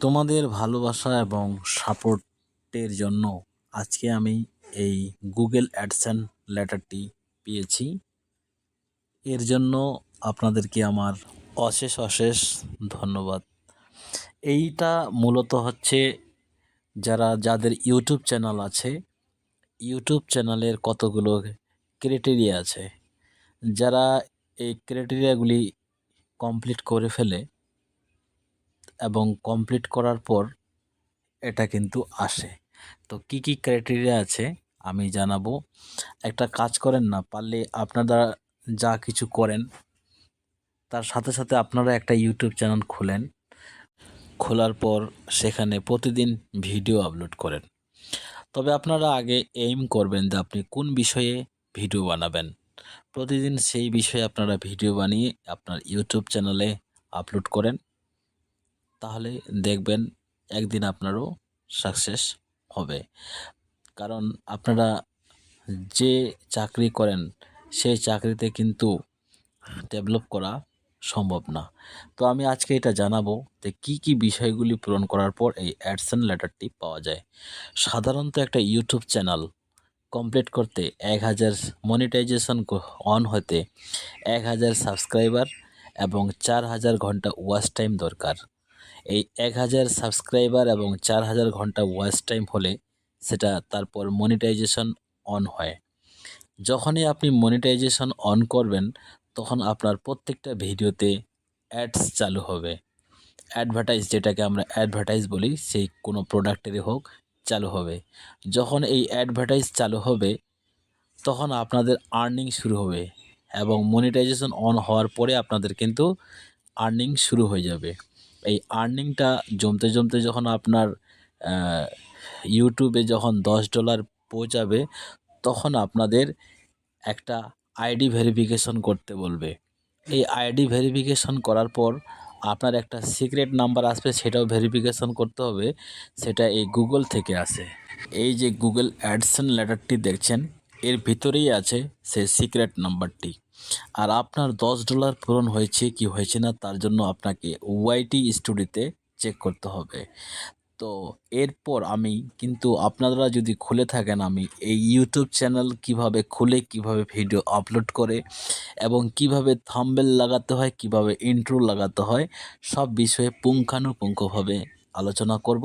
তোমাদের ভালোবাসা এবং সাপোর্টের জন্য আজকে আমি এই গুগল অ্যাডসেন্স লেটারটি পেয়েছি। এর জন্য আপনাদেরকে আমার অশেষ অশেষ ধন্যবাদ। এইটা মূলত হচ্ছে যারা, যাদের ইউটিউব চ্যানেল আছে ইউটিউব চ্যানেলের কতগুলো ক্রাইটেরিয়া আছে। যারা এই ক্রাইটেরিয়াগুলি কমপ্লিট করে ফেলে এবং কমপ্লিট করার পর এটা কিন্তু আসে। তো কি কি ক্রাইটেরিয়া আছে আমি জানাব। একটা কাজ করেন না, পারলে আপনারা যা কিছু করেন, তার সাথে সাথে আপনারা একটা ইউটিউব চ্যানেল খোলেন। খোলার পর সেখানে প্রতিদিন ভিডিও আপলোড করেন। তবে আপনারা আগে এইম করবেন যে আপনি কোন বিষয়ে ভিডিও বানাবেন। প্রতিদিন সেই বিষয়ে আপনারা ভিডিও বানিয়ে আপনার ইউটিউব চ্যানেলে আপলোড করেন। তাহলে দেখবেন একদিন আপনারও সাকসেস হবে। কারণ আপনারা যে চাকরি করেন, সেই চাকরিতে কিন্তু ডেভেলপ করা সম্ভব না। তো আমি আজকে এটা জানাব যে কী কী বিষয়গুলি পূরণ করার পর এই অ্যাডসেন লেটারটি পাওয়া যায়। সাধারণত একটা ইউটিউব চ্যানেল কমপ্লিট করতে এক হাজার মনিটাইজেশন অন হতে এক হাজার সাবস্ক্রাইবার এবং চার হাজার ঘণ্টা ওয়াচ টাইম দরকার। এই এক হাজার সাবস্ক্রাইবার এবং চার হাজার ঘণ্টা ওয়াচ টাইম হলে সেটা তারপর মনিটাইজেশন অন হয়। যখনই আপনি মনিটাইজেশন অন করবেন, তখন আপনার প্রত্যেকটা ভিডিওতে অ্যাডস চালু হবে। অ্যাডভার্টাইজ যেটাকে আমরা অ্যাডভার্টাইজ বলি, সেই কোনো প্রোডাক্টেরই হোক, চালু হবে। যখন এই অ্যাডভার্টাইজ চালু হবে, তখন আপনাদের আর্নিং শুরু হবে এবং মনিটাইজেশন অন হওয়ার পরে আপনাদের কিন্তু আর্নিং শুরু হয়ে যাবে। এই আর্নিংটা জমতে জমতে যখন আপনার ইউটিউবে যখন দশ ডলার পৌঁছাবে, তখন আপনাদের একটা আইডি ভেরিফিকেশন করতে বলবে। এই আইডি ভেরিফিকেশন করার পর আপনার একটা সিক্রেট নাম্বার আসবে, সেটাও ভেরিফিকেশন করতে হবে। সেটা এই গুগল থেকে আসে। এই যে গুগল অ্যাডসেন লেটারটি দেখছেন, এর ভিতরেই আছে সেই সিক্রেট নাম্বারটি আর আপনার দশ ডলার পূরণ হয়েছে কি হয়েছে না, তার জন্য আপনাকে ওয়াইটি স্টুডিওতে চেক করতে হবে। তো এরপর আমি কিন্তু আপনারা যদি খুলে থাকেন, আমি এই ইউটিউব চ্যানেল কীভাবে খুলে, কীভাবে ভিডিও আপলোড করে এবং কীভাবে থাম্বেল লাগাতে হয়, কীভাবে ইন্ট্রো লাগাতে হয়, সব বিষয়ে পুঙ্খানুপুঙ্খভাবে আলোচনা করব।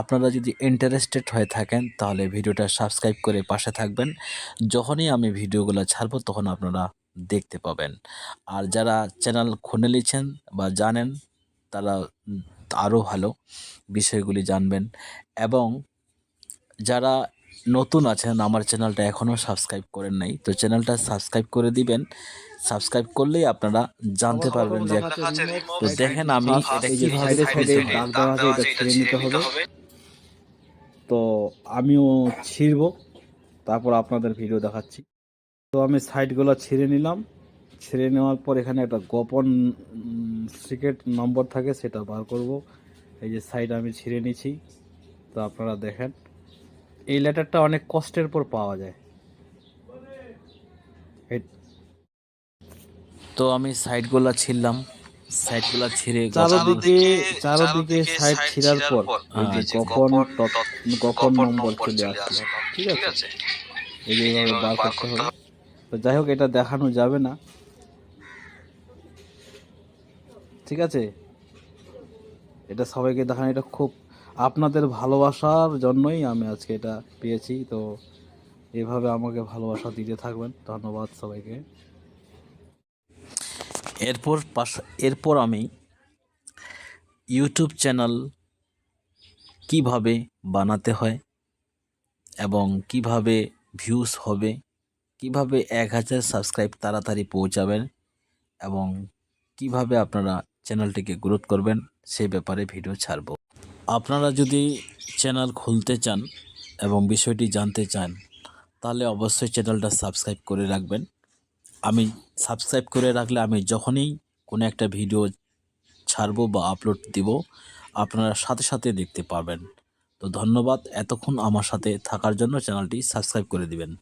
আপনারা যদি ইন্টারেস্টেড হয়ে থাকেন, তাহলে ভিডিওটা সাবস্ক্রাইব করে পাশে থাকবেন। যখনই আমি ভিডিওগুলো ছাড়বো, তখন আপনারা দেখতে পাবেন। আর যারা চ্যানেল খুলে নিয়েছেন বা জানেন তারা আরও ভালো বিষয়গুলি জানবেন। এবং যারা নতুন আছেন আমার চ্যানেলটা এখনও সাবস্ক্রাইব করেন নাই তো চ্যানেলটা সাবস্ক্রাইব করে দিবেন। সাবস্ক্রাইব করলেই আপনারা জানতে পারবেন যে তো দেখেন আমি ছিঁড়ে নিতে হবে। তো আমিও ছিঁড়ব তারপর আপনাদের ভিডিও দেখাচ্ছি। তো আমি সাইডগুলো ছিঁড়ে নিলাম। ছিঁড়ে নেওয়ার পর এখানে একটা গোপন সিক্রেট নম্বর থাকে সেটা বার করব। এই যে সাইড আমি ছিঁড়ে নিছি তো আপনারা দেখেন এই লেটারটা অনেক কষ্টের পর পাওয়া যায়। এই- তো আমি সাইডগুলো ছিঁড়লাম। সাইডগুলো ছিঁড়ে চারোদিকে চারোদিকে সাইড ছিঁড়ার পর এই যে গোপন গোপন নম্বর চলে আসলো। ঠিক আছে? এই যে এইভাবে বার করতে হবে। তো যাই হোক, এটা দেখানো যাবে না। ঠিক আছে? এটা সবাইকে দেখানো, এটা খুব আপনাদের ভালোবাসার জন্যই আমি আজকে এটা পেয়েছি। তো এভাবে আমাকে ভালোবাসা দিতে থাকবেন। ধন্যবাদ সবাইকে। এরপর পাশ এরপর আমি ইউটিউব চ্যানেল কীভাবে বানাতে হয় এবং কীভাবে ভিউজ হবে কীভাবে এক হাজার সাবস্ক্রাইব তাড়াতাড়ি পৌঁছাবেন এবং কীভাবে আপনারা চ্যানেলটিকে গ্রোথ করবেন, সে ব্যাপারে ভিডিও ছাড়ব। আপনারা যদি চ্যানেল খুলতে চান এবং বিষয়টি জানতে চান, তাহলে অবশ্যই চ্যানেলটা সাবস্ক্রাইব করে রাখবেন। আমি সাবস্ক্রাইব করে রাখলে আমি যখনই কোনো একটা ভিডিও ছাড়বো বা আপলোড দিব, আপনারা সাথে সাথে দেখতে পারবেন। তো ধন্যবাদ, এতক্ষণ আমার সাথে থাকার জন্য চ্যানেলটি সাবস্ক্রাইব করে দিবেন।